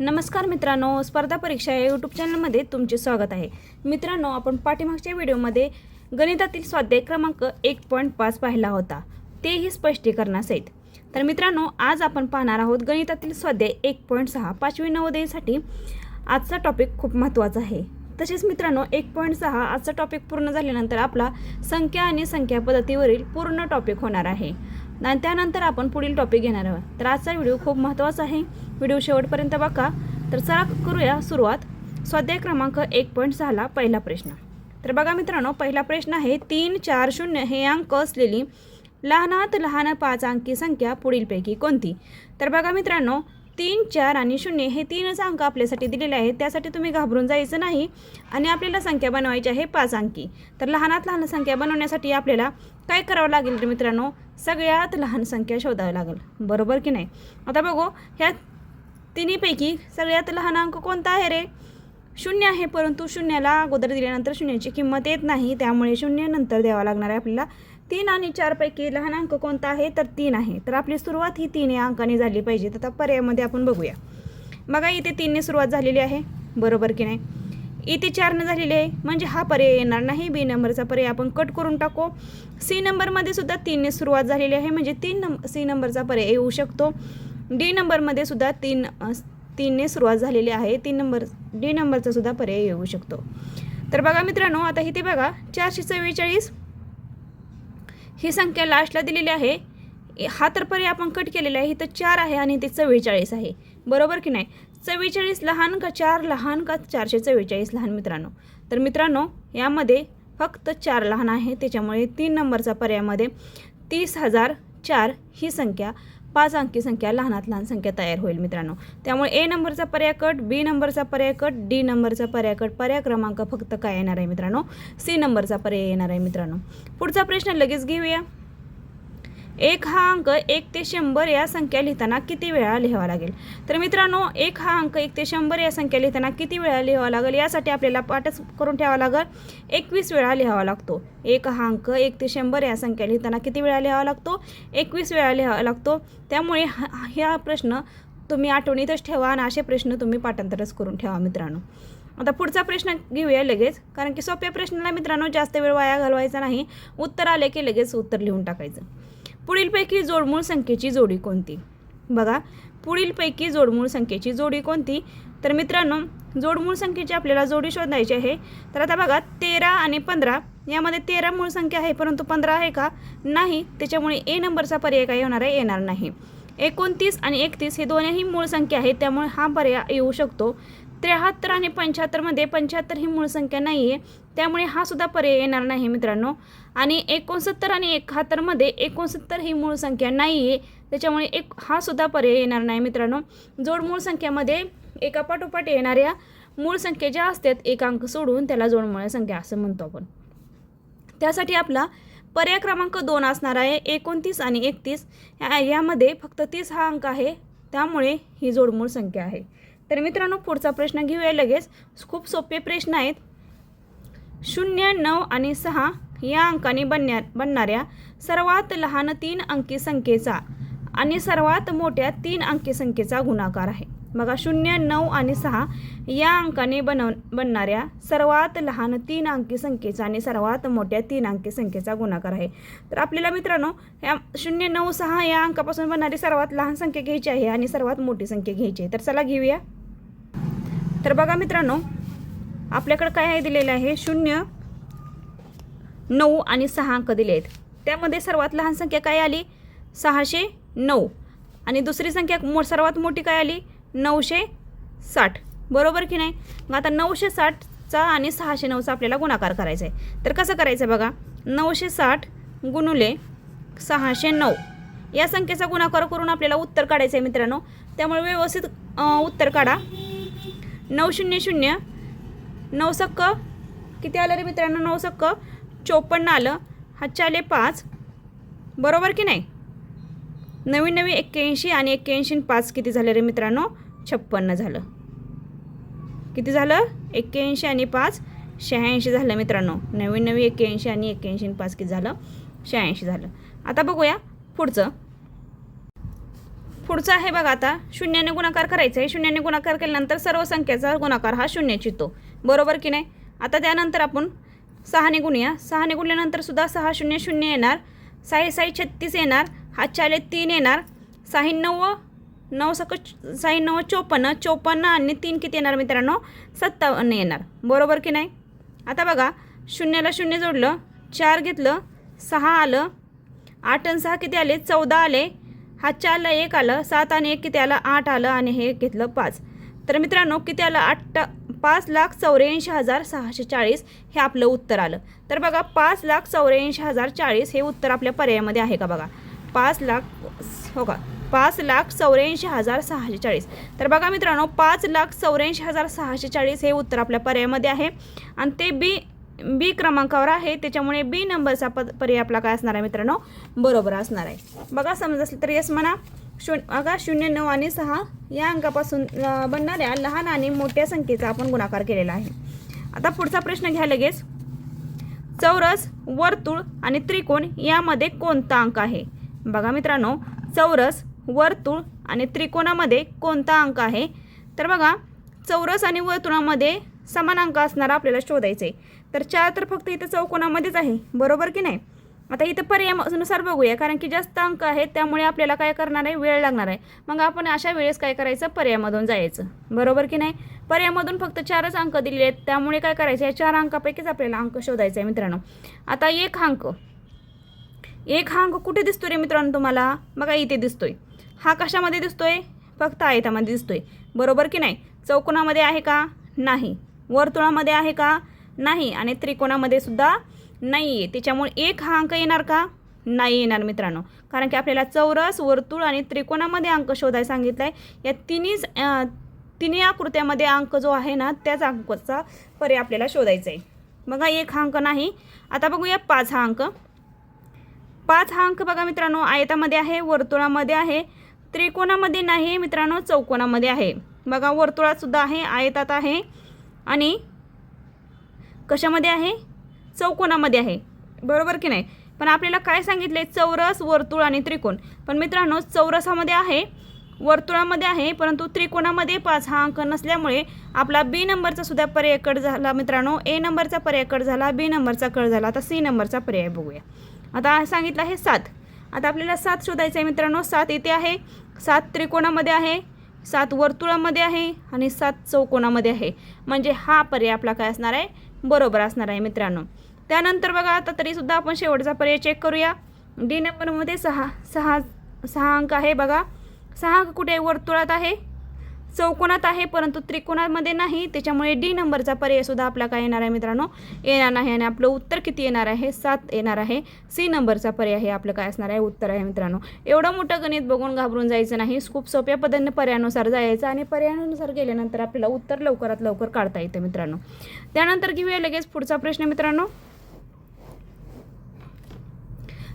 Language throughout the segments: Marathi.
नमस्कार मित्रांनो स्पर्धा परीक्षा या यूट्यूब चॅनलमध्ये तुमचे स्वागत आहे. मित्रांनो आपण पाठीमागच्या व्हिडिओमध्ये गणितातील स्वाध्याय क्रमांक एक पॉईंट पाच पाहिला होता. तेही स्पष्टीकरणासहित. तर मित्रांनो आज आपण पाहणार आहोत गणितातील स्वाध्याय एक पॉईंट सहा पाचवी नवोदयसाठी आजचा टॉपिक खूप महत्त्वाचा आहे. तसेच मित्रांनो एक पॉईंट सहा आजचा टॉपिक पूर्ण झाल्यानंतर आपला संख्या आणि संख्या पद्धतीवरील पूर्ण टॉपिक होणार आहे. आणि त्यानंतर आपण पुढील टॉपिक घेणार आहोत. तर आजचा व्हिडिओ खूप महत्त्वाचा आहे. व्हिडिओ शेवटपर्यंत बघा. तर चला करूया सुरुवात. स्वाध्याय क्रमांक एक पॉईंट सहाला पहिला प्रश्न. तर बघा मित्रांनो पहिला प्रश्न आहे तीन चार शून्य हे अंक असलेली लहानात लहान पाच अंकी संख्या पुढीलपैकी कोणती? तर बघा मित्रांनो तीन चार आणि शून्य हे तीनच अंक आपल्यासाठी दिलेले आहेत. त्यासाठी तुम्ही घाबरून जायचं नाही आणि आपल्याला संख्या बनवायची आहे पाच अंकी. तर लहानात लहान संख्या बनवण्यासाठी आपल्याला काय करावं लागेल तर मित्रांनो? सगळ्यात लहान संख्या शोधावी लागेल. बरोबर की नाही? आता बघू ह्या तिन्हीपैकी सगळ्यात लहान अंक कोणता आहे रे? शून्य आहे परंतु शून्याला अगोदर दिल्यानंतर शून्याची किंमत येत नाही त्यामुळे शून्य नंतर द्यावा लागणार आहे आपल्याला. तीन आणि चारपैकी लहान अंक कोणता आहे? तर तीन आहे. तर आपली सुरुवात ही तीन या अंकाने झाली पाहिजे. तर आता पर्यायामध्ये आपण बघूया. बघा इथे तीनने सुरुवात झालेली आहे. बरोबर की नाही? इथे चारनं झालेली आहे. म्हणजे हा पर्याय येणार नाही. बी नंबरचा पर्याय आपण कट करून टाकू. सी नंबरमध्ये सुद्धा तीनने सुरुवात झालेली आहे. म्हणजे तीन नं सी नंबरचा पर्याय येऊ शकतो. डी नंबरमध्ये सुद्धा तीन तीनने सुरुवात झालेली आहे. तीन नंबर डी नंबरचा सुद्धा पर्याय येऊ शकतो. तर बघा मित्रांनो आता इथे बघा चारशे चव्वेचाळीस ही संख्या लास्टला दिलेली आहे. हा तर पर्याय आपण कट केलेला आहे. इथं चार आहे आणि ते चव्वेचाळीस आहे. बरोबर की नाही? चव्वेचाळीस लहान का चार? लहान का चारशे चव्वेचाळीस लहान मित्रांनो? तर मित्रांनो यामध्ये फक्त चार लहान आहे. त्याच्यामुळे तीन नंबरचा पर्यायामध्ये तीस हजार चार ही संख्या पाच अंकी संख्या लहानात लहान संख्या तयार होईल मित्रांनो. त्यामुळे ए नंबरचा पर्याय कट बी नंबरचा पर्याय कट डी नंबरचा पर्याय कट पर्याय क्रमांक फक्त काय येणार आहे मित्रांनो? सी नंबरचा पर्याय येणार आहे मित्रांनो. पुढचा प्रश्न लगेच घेऊया. एक हा अंक एक ते शंभर या संख्या लिहिताना किती वेळा लिहावा लागेल? तर मित्रांनो एक हा अंक एक ते शंभर या संख्या लिहिताना किती वेळा लिहावा लागेल? यासाठी आपल्याला पाठच करून ठेवावा लागेल. एकवीस वेळा लिहावा लागतो. एक हा अंक एक ते शंभर या संख्या लिहिताना किती वेळा लिहावा लागतो? एकवीस वेळा लिहावा लागतो. त्यामुळे हा ह्या प्रश्न तुम्ही आठवणीतच ठेवा आणि असे प्रश्न तुम्ही पाठांतरच करून ठेवा मित्रांनो. आता पुढचा प्रश्न घेऊया लगेच. कारण की सोप्या प्रश्नाला मित्रांनो जास्त वेळ वाया घालवायचा नाही. उत्तर आले की लगेच उत्तर लिहून टाकायचं. पुढीलपैकी जोडमूळ संख्येची जोडी कोणती? बघा पुढीलपैकी जोडमूळ संख्येची जोडी कोणती? तर मित्रांनो जोडमूळ संख्येची आपल्याला जोडी शोधायची आहे. तर आता बघा तेरा आणि पंधरा यामध्ये तेरा मूळ संख्या आहे परंतु पंधरा आहे का? नाही त्याच्यामुळे ए नंबरचा पर्याय काय होणार आहे? येणार नाही. एकोणतीस आणि एकतीस हे दोन्ही मूळ संख्या आहेत त्यामुळे हा पर्याय येऊ शकतो. त्र्याहत्तर आणि पंच्याहत्तरमध्ये पंच्याहत्तर ही मूळ संख्या नाही आहे त्यामुळे हा सुद्धा पर्याय येणार नाही मित्रांनो. आणि एकोणसत्तर आणि एकाहत्तरमध्ये एकोणसत्तर ही मूळ संख्या नाही आहे त्याच्यामुळे एक हा सुद्धा पर्याय येणार नाही मित्रांनो. जोड मूळ संख्यामध्ये एकापाठोपाठ येणाऱ्या मूळ संख्या ज्या असतात एक अंक सोडून त्याला जोडमूळ संख्या असं म्हणतो आपण. त्यासाठी आपला पर्याय क्रमांक दोन असणार आहे एकोणतीस आणि एकतीस. यामध्ये फक्त तीस हा अंक आहे. त्यामुळे ही जोडमूळ संख्या आहे. तर मित्रांनो पुढचा प्रश्न घेऊया लगेच. खूप सोपे प्रश्न आहेत. शून्य नऊ आणि सहा या अंकाने बनण्या बनणाऱ्या सर्वात लहान तीन अंकी संख्येचा आणि सर्वात मोठ्या तीन अंकी संख्येचा गुणाकार आहे. बघा शून्य नऊ आणि सहा या अंकाने बनव बनणाऱ्या सर्वात लहान तीन अंकी संख्येचा आणि सर्वात मोठ्या तीन अंकी संख्येचा गुणाकार आहे. तर आपल्याला मित्रांनो या शून्य नऊ सहा या अंकापासून बनणारी सर्वात लहान संख्या घ्यायची आहे आणि सर्वात मोठी संख्या घ्यायची आहे. तर चला घेऊया. तर बघा मित्रांनो आपल्याकडं काय आहे दिलेलं आहे? शून्य नऊ आणि सहा अंक दिले आहेत. त्यामध्ये सर्वात लहान संख्या काय आली? सहाशे नऊ. आणि दुसरी संख्या मो सर्वात मोठी काय आली? नऊशे साठ. बरोबर की नाही? मग आता नऊशे साठचा आणि सहाशे नऊचा आपल्याला गुणाकार करायचा आहे तर कसं करायचं बघा? नऊशे साठ गुणुले सहाशे नऊ. या संख्येचा गुणाकार करून आपल्याला उत्तर काढायचं आहे मित्रांनो. त्यामुळे व्यवस्थित उत्तर काढा. नऊ शून्य शून्य. नऊ सक्क किती आलं रे मित्रांनो? नऊ सक्क चोपन्न आलं. हातचे आले पाच. बरोबर की नाही? नवीन नवीन एक्क्याऐंशी आणि एक्क्याऐंशी पाच किती झाले रे मित्रांनो? छप्पन्न झालं. किती झालं? एक्क्याऐंशी आणि पाच. शहाऐंशी झालं मित्रांनो. नवीन नवीन एक्क्याऐंशी आणि एक्क्याऐंशी पाच किती झालं? शहाऐंशी झालं. आता बघूया पुढचं. पुढचा आहे बघा आता. शून्याने गुणाकार करायचा आहे. शून्याने गुणाकार केल्यानंतर सर्व संख्येचा गुणाकार हा शून्याची येतो बरोबर की नाही? आता त्यानंतर आपण सहाने गुणूया सहाने गुणल्यानंतर सुद्धा सहा शून्य शून्य येणार. साई साई छत्तीस येणार. हा आले तीन येणार. साही नव्व नऊ सक साई नऊ चोपन्न चोपन्न आणि तीन किती येणार मित्रांनो? सत्तावन्न येणार. बरोबर की नाही? आता बघा शून्याला शून्य जोडलं चार घेतलं सहा आलं आठ आणि सहा किती आले? चौदा आले. हा चारला एक आलं सात आणि एक किती आलं आठ आलं आणि हे घेतलं पाच. तर मित्रांनो किती आलं आठ पाच लाख चौऱ्याऐंशी हजार सहाशे चाळीस हे आपलं उत्तर आलं. तर बघा पाच लाख चौऱ्याऐंशी हजार चाळीस हे उत्तर आपल्या पर्यायामध्ये आहे का बघा? पाच लाख हो का? पाच लाख चौऱ्याऐंशी हजार सहाशे चाळीस. तर बघा मित्रांनो पाच लाख चौऱ्याऐंशी हजार सहाशे चाळीस हे उत्तर आपल्या पर्यायामध्ये आहे. आणि ते बी बी क्रमांकावर आहे. त्याच्यामुळे बी नंबरचा प पर्याय आपला काय असणार आहे मित्रांनो? बरोबर असणार आहे. बघा समज असलं तर येस म्हणा. शून्य बघा शून्य नऊ आणि सहा या अंकापासून बनणाऱ्या लहान आणि मोठ्या संख्येचा आपण गुणाकार केलेला आहे. आता पुढचा प्रश्न घ्या लगेच. चौरस वर्तुळ आणि त्रिकोण यामध्ये कोणता अंक आहे? बघा मित्रांनो चौरस वर्तुळ आणि त्रिकोणामध्ये कोणता अंक आहे? तर बघा चौरस आणि वर्तुळामध्ये समान अंक असणारा आपल्याला शोधायचे. तर चार तर फक्त इथं चौकोनामध्येच आहे. बरोबर की नाही? आता इथं पर्यायानुसार बघूया कारण की जास्त अंक आहेत त्यामुळे आपल्याला काय करणार आहे? वेळ लागणार आहे. मग आपण अशा वेळेस काय करायचं? पर्यायामधून जायचं. बरोबर की नाही? पर्यायामधून फक्त चारच अंक दिलेले आहेत त्यामुळे काय करायचं? या चार अंकापैकीच आपल्याला अंक शोधायचा आहे मित्रांनो. आता एक अंक. एक हा अंक कुठे दिसतोय रे मित्रांनो तुम्हाला? बघा इथे दिसतोय. हा कशामध्ये दिसतोय? फक्त आयतामध्ये दिसतोय. बरोबर की नाही? चौकोनामध्ये आहे का? नाही. वर्तुळामध्ये आहे का? नाही आणि त्रिकोणामध्ये सुद्धा नाही आहे त्याच्यामुळे एक हा अंक येणार का? नाही येणार मित्रांनो. कारण की आपल्याला चौरस वर्तुळ आणि त्रिकोणामध्ये अंक शोधायला सांगितलं आहे या तिन्ही तिन्ही आकृत्यामध्ये अंक जो आहे ना त्याच अंकाचा पर्याय आपल्याला शोधायचा आहे बघा एक हा अंक नाही. आता बघूया पाच हा अंक. पाच हा अंक बघा मित्रांनो आयतामध्ये आहे वर्तुळामध्ये आहे त्रिकोणामध्ये नाही मित्रांनो चौकोनामध्ये आहे. बघा वर्तुळात सुद्धा आहे आयतात आहे आणि कशामध्ये आहे? चौकोनामध्ये आहे? बरोबर की नाही? पण आपल्याला काय सांगितले चौरस वर्तुळ आणि त्रिकोण. पण मित्रांनो चौरसामध्ये आहे वर्तुळामध्ये आहे परंतु त्रिकोणामध्ये पाच हा अंक नसल्यामुळे आपला बी नंबरचा सुद्धा पर्याय कट झाला मित्रांनो. ए नंबरचा पर्याय कट झाला बी नंबरचा कट झाला. आता सी नंबरचा पर्याय बघूया. आता सांगितलं आहे सात. आता आपल्याला सात शोधायचं आहे मित्रांनो. सात इथे आहे सात त्रिकोणामध्ये आहे सात वर्तुळामध्ये आहे आणि सात चौकोनामध्ये आहे. म्हणजे हा पर्याय आपला काय असणार आहे? बरोबर असणार आहे मित्रांनो. त्यानंतर बघा आता तरीसुद्धा आपण शेवटचा पर्याय चेक करूया. डी नंबरमध्ये सहा सहा सहा अंक आहे बघा. सहा अंक कुठे? वर्तुळात आहे. चौकोनात आहे परंतु त्रिकोणामध्ये नाही. त्याच्यामुळे डी नंबरचा पर्यायसुद्धा आपला काय येणार आहे मित्रांनो? येणार नाही आणि आपलं उत्तर किती येणार आहे? सात येणार आहे. सी नंबरचा पर्याय हे आपलं काय असणार आहे? उत्तर आहे मित्रांनो. एवढं मोठं गणित बघून घाबरून जायचं नाही. खूप सोप्या पद्धतीने पर्यायानुसार जायचं आणि पर्यायानुसार गेल्यानंतर आपल्याला उत्तर लवकरात लवकर काढता येतं मित्रांनो. त्यानंतर घेऊया लगेच पुढचा प्रश्न मित्रांनो.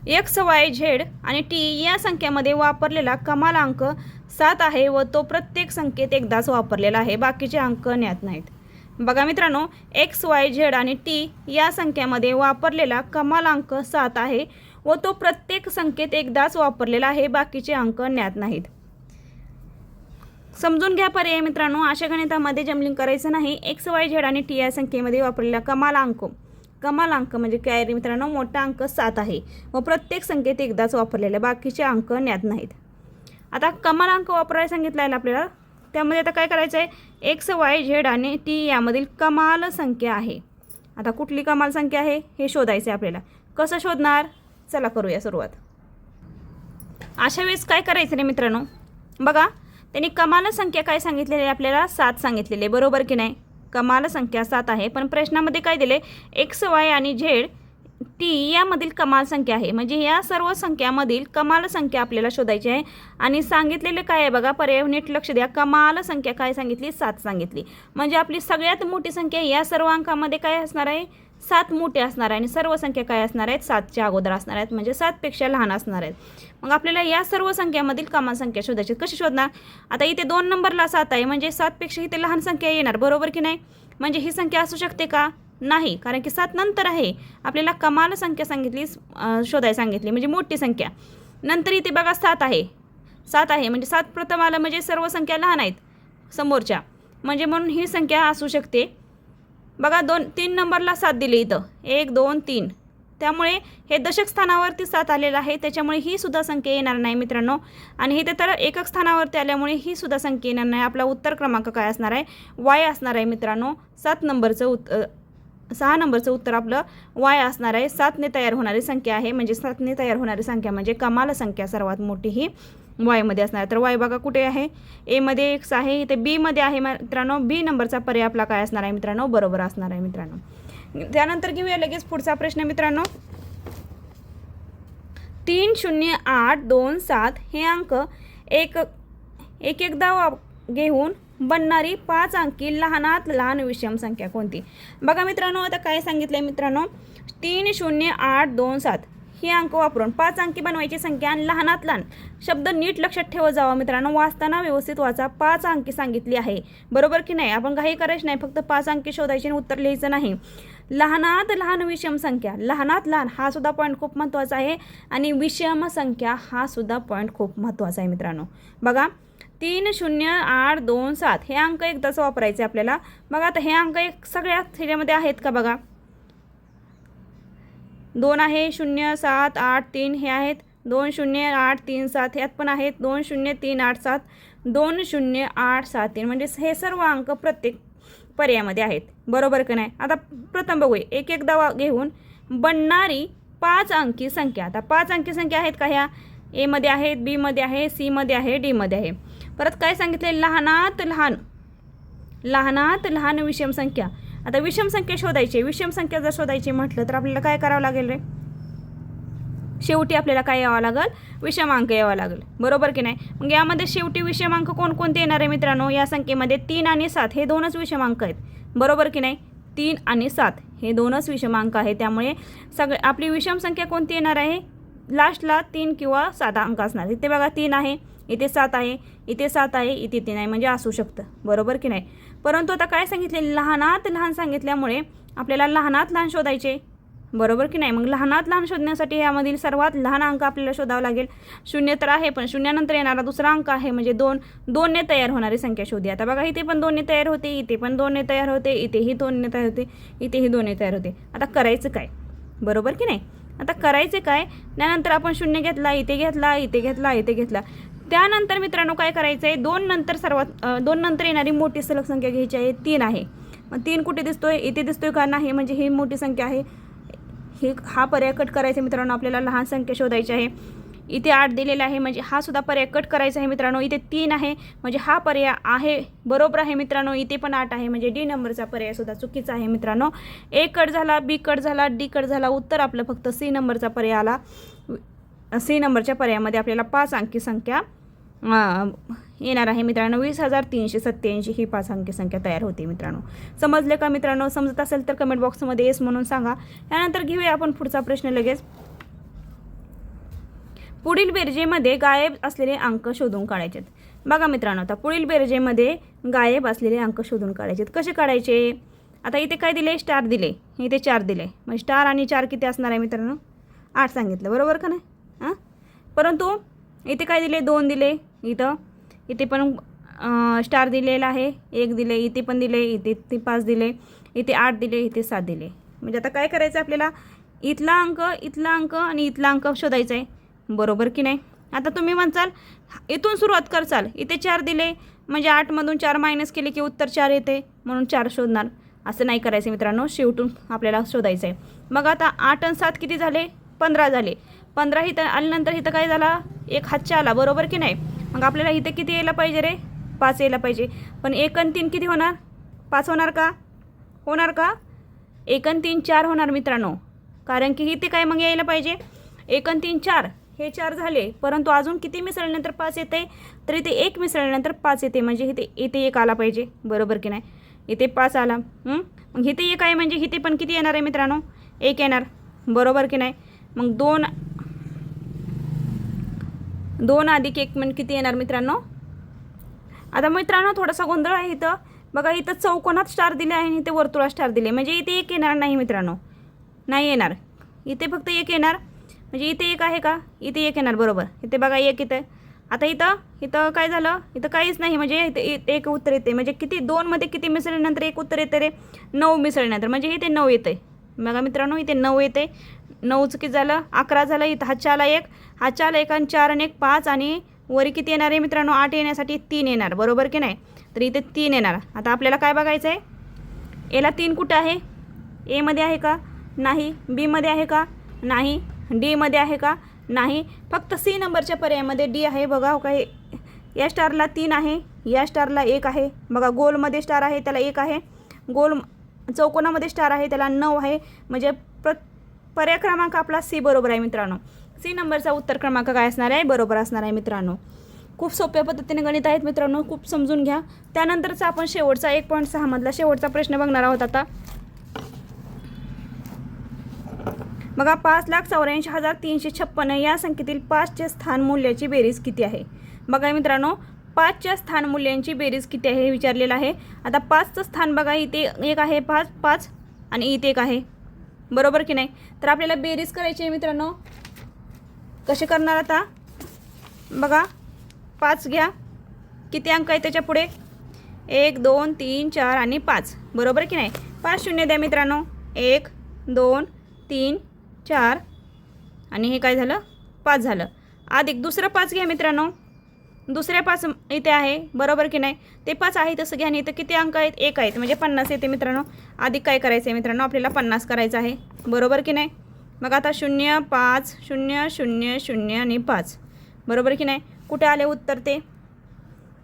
एक्स वाय झेड आणि टी या संख्यामध्ये वापरलेला कमाल अंक सात आहे व तो प्रत्येक संकेत एकदाच वापरलेला आहे. बाकीचे अंक ज्ञात नाहीत. बघा मित्रांनो एक्स वाय झेड आणि टी या संख्यामध्ये वापरलेला कमाल अंक सात आहे व तो प्रत्येक संकेत एकदाच वापरलेला आहे. बाकीचे अंक ज्ञात नाहीत. समजून घ्या पर्याय मित्रांनो अशा गणितामध्ये जमलिंग करायचं नाही. एक्स वाय झेड आणि टी या संख्येमध्ये वापरलेला कमाल अंक. कमाल अंक म्हणजे कॅरी मित्रांनो? मोठा अंक सात आहे व प्रत्येक संख्येत एकदाच वापरलेला बाकीचे अंक ज्ञात नाहीत. आता कमाल अंक वापरायला सांगितलं आहे आपल्याला. त्यामध्ये आता काय करायचं आहे एक्स वाय झेड आणि टी यामधील कमाल संख्या आहे. आता कुठली कमाल संख्या आहे? हे शोधायचं आहे आपल्याला. कसं शोधणार? चला करूया सुरुवात. अशा वेळेस काय करायचं रे मित्रांनो? बघा त्यांनी कमाल संख्या काय सांगितलेली आहे आपल्याला? सात सांगितलेली आहे. बरोबर की नाही? कमाल संख्या सात आहे. पण प्रश्नामध्ये काय दिले? एक्स वाय आणि झेड टी यामधील कमाल संख्या आहे. म्हणजे या सर्व संख्यामधील कमाल संख्या आपल्याला शोधायची आहे. आणि सांगितलेले काय आहे बघा? पर्याय नीट लक्ष द्या. कमाल संख्या काय सांगितली? सात सांगितली. म्हणजे आपली सगळ्यात मोठी संख्या या सर्व अंकामध्ये काय असणार आहे? सात मोठे असणार आहे. आणि सर्व संख्या काय असणार आहेत? सातच्या अगोदर असणार आहेत. म्हणजे सातपेक्षा लहान असणार आहेत. मग आपल्याला या सर्व संख्यामधील कमाल संख्या शोधायची कशी शोधणार? आता इथे दोन नंबरला सात आहे. म्हणजे सातपेक्षा इथे लहान संख्या येणार. बरोबर की नाही? म्हणजे ही संख्या असू शकते का? नाही कारण की सात नंतर आहे. आपल्याला कमाल संख्या सांगितली शोधाय शोधायला सांगितली म्हणजे मोठी संख्या. नंतर इथे बघा सात आहे. सात आहे म्हणजे सात प्रथम आलं म्हणजे सर्व संख्या लहान आहेत समोरच्या. म्हणजे म्हणून ही संख्या असू शकते. बघा दोन तीन नंबरला सात दिली इथं. एक दोन तीन. त्यामुळे हे दशक स्थानावरती सात आलेलं आहे त्याच्यामुळे ही सुद्धा संख्या येणार नाही मित्रांनो. आणि हे तर एकक स्थानावरती आल्यामुळे ही सुद्धा संख्या येणार नाही. आपला उत्तर क्रमांक काय असणार आहे? वाय असणार आहे मित्रांनो. सात नंबरचं उत सहा नंबरचं उत्तर आपलं वाय असणार आहे. सातने तयार होणारी संख्या आहे. म्हणजे सातने तयार होणारी संख्या म्हणजे कमाल संख्या सर्वात मोठी ही वायमध्ये असणार आहे. तर वाय बघा कुठे आहे? एमध्ये एक्स आहे. इथे बीमध्ये आहे मित्रांनो. बी नंबरचा पर्याय आपला काय असणार आहे मित्रांनो? बरोबर असणार आहे मित्रांनो. त्यानंतर घेऊया लगेच पुढचा प्रश्न मित्रांनो. तीन शून्य आठ दोन सात हे अंक एक एक एकदा वा घेऊन बनणारी पाच अंकी लहानात लहान विषम संख्या कोणती? बघा मित्रांनो आता काय सांगितलं आहे मित्रांनो? तीन शून्य आठ दोन सात. ही अंक वापरून पाच अंकी बनवायची संख्या आणि लहानात लहान. शब्द नीट लक्षात ठेवत जावा मित्रांनो. वाचताना व्यवस्थित वाचा. पाच अंकी सांगितली आहे. बरोबर की नाही? आपण काही करायचं नाही. फक्त पाच अंकी शोधायचे आणि उत्तर लिहायचं नाही. लहानात लहान विषम संख्या. लहानात लहान हा सुद्धा पॉईंट खूप महत्त्वाचा आहे. आणि विषम संख्या हा सुद्धा पॉईंट खूप महत्त्वाचा आहे मित्रांनो. बघा. तीन शून्य आठ दोन सात. हे अंक एकदाच वापरायचे आपल्याला. बघा आता हे अंक एक सगळ्या ह्याच्यामध्ये आहेत का बघा? दोन आहे शून्य सात आठ तीन हे आहेत. दोन शून्य आठ तीन सात ह्यात पण आहेत. दोन शून्य तीन आठ सात. दोन शून्य आठ सात तीन म्हणजे हे सर्व अंक प्रत्येक पर्यायामध्ये आहेत. बरोबर का नाही? आता प्रथम बघूया. एक एकदा वा घेऊन बनणारी पाच अंकी संख्या. आता पाच अंकी संख्या आहेत का ह्या? एमध्ये आहेत बीमध्ये आहे सीमध्ये आहे डीमध्ये आहे. परत काय सांगितले लहानात लहान. लहानात लहान विषम संख्या. आता विषम संख्या शोधायची विषम संख्या जर शोधायची म्हटलं तर आपल्याला काय करावं लागेल रे? शेवटी आपल्याला काय यावं लागेल? विषमांक यावा लागेल. बरोबर की नाही? मग यामध्ये शेवटी विषमांक कोणकोणते येणार आहे मित्रांनो? या संख्येमध्ये तीन आणि सात हे दोनच विषमांक आहेत. बरोबर की नाही? तीन आणि सात हे दोनच विषमांक आहे त्यामुळे सगळे आपली विषम संख्या कोणती येणार आहे? लास्टला तीन किंवा सात अंक असणार इथे बघा तीन आहे. इथे सात आहे इथे सात आहे इथे तीन आहे म्हणजे असू शकतं. बरोबर की नाही? परंतु आता काय सांगितले? लहानात लहान सांगितल्यामुळे आपल्याला लहानात लहान शोधायचे. बरोबर की नाही? मग लहानात लहान शोधण्यासाठी यामधील सर्वात लहान अंक आपल्याला शोधावा लागेल. शून्य तर आहे पण शून्यानंतर येणारा दुसरा अंक आहे म्हणजे दोन दोनने तयार होणारी संख्या शोधी. आता बघा इथे पण दोनने तयार होते इथे पण दोनने तयार होते इथेही दोनने तयार होते इथेही दोनने तयार होते. आता करायचं काय? बरोबर की नाही? आता करायचे काय? त्यानंतर आपण शून्य घेतला इथे घेतला इथे घेतला इथे घेतला. त्यानंतर मित्रांनो काय करायचं आहे दोन नंतर सर्वात दोन नंतर येणारी मोठी सलग संख्या घ्यायची आहे तीन आहे. मग तीन कुठे दिसतोय? इथे दिसतोय का? नाही म्हणजे ही मोठी संख्या आहे. हे हा पर्याय कट करायचा मित्रांनो आपल्याला लहान संख्या शोधायची आहे. इथे आठ दिलेला आहे म्हणजे हा सुद्धा पर्याय कट करायचा आहे मित्रांनो. इथे तीन आहे म्हणजे हा पर्याय आहे बरोबर आहे मित्रांनो. इथे पण आठ आहे म्हणजे डी नंबरचा पर्याय सुद्धा चुकीचा आहे मित्रांनो. ए कट झाला बी कट झाला डी कट झाला उत्तर आपलं फक्त सी नंबरचा पर्याय आला. सी नंबरच्या पर्यायामध्ये आपल्याला पाच अंकी संख्या येणार आहे मित्रांनो. वीस हजार तीनशे सत्त्याऐंशी ही पाच अंकी संख्या तयार होते मित्रांनो. समजले का मित्रांनो? समजत असेल तर कमेंट बॉक्समध्ये येस म्हणून सांगा. त्यानंतर घेऊया आपण पुढचा प्रश्न लगेच. पुढील बेरजेमध्ये गायब असलेले अंक शोधून काढायचे बघा मित्रांनो आता पुढील बेरजेमध्ये गायब असलेले अंक शोधून काढायचे कसे काढायचे? आता इथे काय दिले? स्टार दिले. इथे चार दिले. म्हणजे स्टार आणि चार किती असणार आहे मित्रांनो? आठ सांगितलं. बरोबर का नाही? हां? परंतु इथे काय दिले? दोन दिले. इथं. इथे पण स्टार दिलेला आहे. एक दिले इथे पण दिले इथे ते पाच दिले इथे आठ दिले इथे सात दिले. म्हणजे आता काय करायचं आपल्याला? इथला अंक इथला अंक आणि इथला अंक शोधायचा आहे. बरोबर की नाही? आता तुम्ही म्हणचाल इथून सुरुवात करचाल. इथे चार दिले म्हणजे आठमधून चार मायनस केले की उत्तर चार येते. म्हणून चार शोधणार. असं नाही करायचं मित्रांनो. शेवटून आपल्याला शोधायचं आहे. मग आता आठ आणि सात किती झाले? पंधरा झाले. पंधरा इथं आल्यानंतर इथं काय झाला? एक हातच्या आला. बरोबर की नाही? मग आपल्याला इथं किती यायला पाहिजे रे? पाच यायला पाहिजे. पण एक आणि तीन किती होणार? पाच होणार का? होणार का? एक आणि तीन चार होणार मित्रांनो. कारण की इथे काय मग यायला पाहिजे? एक आणि तीन चार. हे चार झाले. परंतु अजून किती मिसळल्यानंतर पाच येते? तर इथे एक मिसळल्यानंतर पाच येते. म्हणजे इथे इथे एक आला पाहिजे. बरोबर की नाही? इथे पाच आला. मग इथे एक आहे म्हणजे इथे पण किती येणार आहे मित्रांनो? एक येणार. बरोबर की नाही? मग दोन दोन अधिक एक म्हणजे किती येणार मित्रांनो? आता मित्रांनो थोडासा गोंधळ आहे इथं. बघा इथं चौकोनात स्टार दिले आहे आणि इथे वर्तुळात स्टार दिले. म्हणजे इथे एक येणार नाही मित्रांनो. नाही येणार. इथे फक्त एक येणार. म्हणजे इथे एक आहे का? इथे एक येणार बरोबर. इथे बघा एक इथे. आता इथं इथं काय झालं? इथं काहीच नाही. म्हणजे इथे इ- एक उत्तर येते. म्हणजे किती दोनमध्ये किती मिसळल्यानंतर एक उत्तर येते रे? नऊ मिसळल्यानंतर. म्हणजे इथे नऊ येते बघा मित्रांनो इथे नऊ येते नऊचं किती झालं अकरा झालं इथं हा चाला एक हा चाला एक आणि चार आणि एक पाच आणि वरी किती येणार आहे मित्रांनो? आठ येण्यासाठी तीन येणार बरोबर की नाही? तर इथे तीन येणार. आता आपल्याला काय बघायचं आहे याला तीन कुठं आहे? एमध्ये आहे का? नाही. बीमध्ये आहे का? नाही. डीमध्ये आहे का? नाही. फक्त सी नंबरच्या पर्यायामध्ये डी आहे. बघा हो काय? या स्टारला तीन आहे. या स्टारला एक आहे. बघा गोलमध्ये स्टार आहे त्याला एक आहे. गोल चौकोनामध्ये स्टार आहे त्याला नऊ आहे. म्हणजे प्रत पर्याय क्रमांक आपला सी बरोबर आहे मित्रांनो. सी नंबरचा उत्तर क्रमांक काय असणार आहे? बरोबर असणार आहे मित्रांनो. खूप सोप्या पद्धतीने गणित आहेत मित्रांनो खूप समजून घ्या. त्यानंतरचा आपण शेवटचा एक पॉईंट सहामधला शेवटचा प्रश्न बघणार आहोत आता. बघा पाच लाख चौऱ्याऐंशी हजार तीनशे छप्पन्न या संख्येतील पाचच्या स्थान मूल्याची बेरीज किती आहे? बघा मित्रांनो पाचच्या स्थान मूल्यांची बेरीज किती आहे हे विचारलेलं आहे. आता पाचचं स्थान बघा इथे एक आहे पाच पाच आणि इथे एक आहे. बरोबर की नाही? तर आपल्याला बेरीज करायची आहे मित्रांनो. कसे करणार आता? बघा पाच घ्या. किती अंक आहे त्याच्या पुढे? एक दोन तीन चार आणि पाच. बरोबर की नाही? पाच शून्य द्या मित्रांनो. एक दोन तीन चार. आणि हे काय झालं? पाच झालं. अधिक दुसरं पाच घ्या मित्रांनो. दुसऱ्या पाच इथे आहे बरोबर की नाही? ते पाच आहे तसं घ्या. आणि इथं किती अंक आहेत? एक आहेत. म्हणजे पन्नास येते मित्रांनो. अधिक काय करायचं आहे मित्रांनो? आपल्याला पन्नास करायचं आहे. बरोबर की नाही? मग आता शून्य पाच शून्य शून्य शून्य आणि पाच. बरोबर की नाही? कुठे आले उत्तर ते?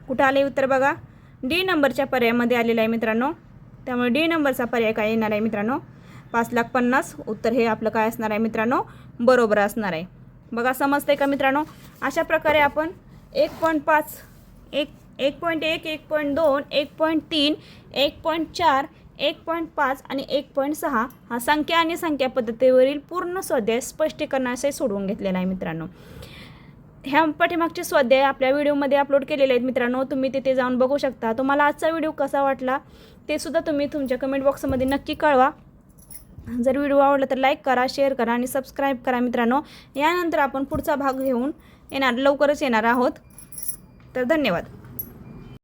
कुठं आले उत्तर बघा? डी नंबरच्या पर्यायामध्ये आलेलं आहे मित्रांनो. त्यामुळे डी नंबरचा पर्याय काय येणार आहे मित्रांनो? पाच लाख पन्नास. उत्तर हे आपलं काय असणार आहे मित्रांनो? बरोबर असणार आहे. बघा समजतंय का मित्रांनो? अशा प्रकारे आपण एक पॉईंट पाच एक एक पॉईंट एक एक पॉईंट दोन एक पॉईंट तीन एक पॉईंट चार एक पॉईंट पाच आणि एक पॉईंट सहा हा संख्या आणि संख्या पद्धतीवरील पूर्ण स्वाध्याय स्पष्टीकरणाचे सोडवून घेतलेला आहे मित्रांनो. ह्या पाठीमागचे स्वाध्याय आपल्या व्हिडिओमध्ये अपलोड केलेले आहेत मित्रांनो. तुम्ही तिथे जाऊन बघू शकता. तुम्हाला आजचा व्हिडिओ कसा वाटला ते सुद्धा तुम्ही तुमच्या कमेंट बॉक्समध्ये नक्की कळवा. जर व्हिडिओ आवडला तर लाईक करा शेअर करा आणि सबस्क्राईब करा मित्रांनो. यानंतर आपण पुढचा भाग घेऊन येणार. लवकरच येणार आहोत. तर धन्यवाद.